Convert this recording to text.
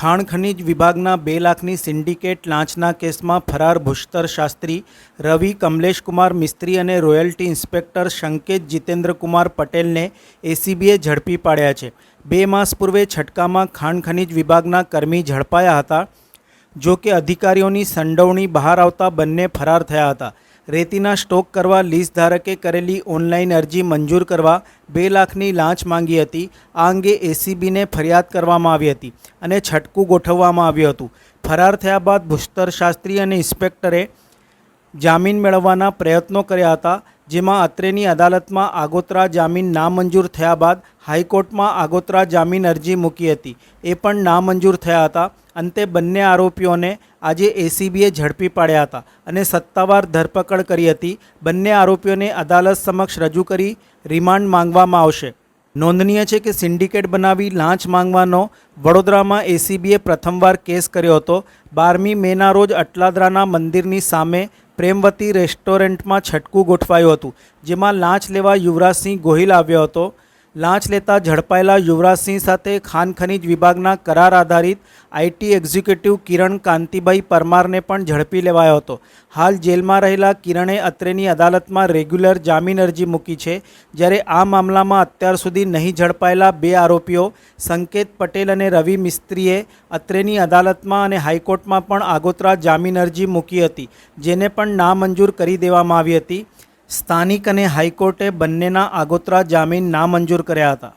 ખાણ ખનીજ વિભાગના બે લાખની સિન્ડિકેટ લાંચના કેસમાં ફરાર ભૂસ્તર શાસ્ત્રી રવિ કમલેશકુમાર મિસ્ત્રી અને રોયલ્ટી ઇન્સ્પેક્ટર સંકેત જીતેન્દ્રકુમાર પટેલને એસીબીએ ઝડપી પાડ્યા છે. બે માસ પૂર્વે છટકામાં ખાણ ખનીજ વિભાગના કર્મી ઝડપાયા હતા જો કે અધિકારીઓની સંડોવણી બહાર આવતા બંને ફરાર થયા હતા. રેતીના સ્ટોક કરવા લીઝ ધારકે કરેલી ઓનલાઈન અરજી મંજૂર કરવા બે લાખની લાંચ માંગી હતી. આ અંગે એસીબીને ફરિયાદ કરવામાં આવી હતી અને છટકું ગોઠવવામાં આવ્યું હતું. ફરાર થયા બાદ ભૂસ્તર શાસ્ત્રી અને ઇન્સ્પેક્ટરે જામીન મેળવવાના પ્રયત્નો કર્યા હતા, જેમાં અત્રેની અદાલતમાં આગોતરા જામીન નામંજૂર થયા બાદ હાઈકોર્ટમાં આગોતરા જામીન અરજી મૂકી હતી. એ પણ નામંજૂર થયા હતા. અંતે બંને આરોપીઓને આજે એસીબીએ ઝડપી પાડ્યા હતા અને સત્તાવાર ધરપકડ કરી હતી. બંને આરોપીઓને અદાલત સમક્ષ રજૂ કરી રિમાન્ડ માંગવામાં આવશે. નોંધનીય છે કે સિન્ડિકેટ બનાવી લાંચ માંગવાનો વડોદરામાં એસીબીએ પ્રથમવાર કેસ કર્યો હતો. બારમી મેના રોજ અટલાદરાના મંદિરની સામે પ્રેમવતી રેસ્ટોરન્ટમાં છટકું ગોઠવાયું હતું, જેમાં લાંચ લેવા યુવરાજસિંહ ગોહિલ આવ્યો હતો. લાંચ લેતા ઝડપાયેલા યુવરાજસિંહ સાથે ખાન ખનીજ વિભાગના કરાર આધારિત આઈટી એક્ઝિક્યુટિવ કિરણ કાંતિભાઈ પરમારને પણ ઝડપી લેવાયો હતો. હાલ જેલમાં રહેલા કિરણે અત્રેની અદાલતમાં રેગ્યુલર જામીન અરજી મૂકી છે. જ્યારે આ મામલામાં અત્યાર સુધી નહીં ઝડપાયેલા બે આરોપીઓ, સંકેત પટેલ અને રવિ મિસ્ત્રીએ અત્રેની અદાલતમાં અને હાઈકોર્ટમાં પણ આગોતરા જામીન અરજી મૂકી હતી, જેને પણ નામંજૂર કરી દેવામાં આવી હતી. સ્થાનિક અને હાઈકોર્ટે બંનેના આગોતરા જામીન નામંજૂર કર્યા હતા.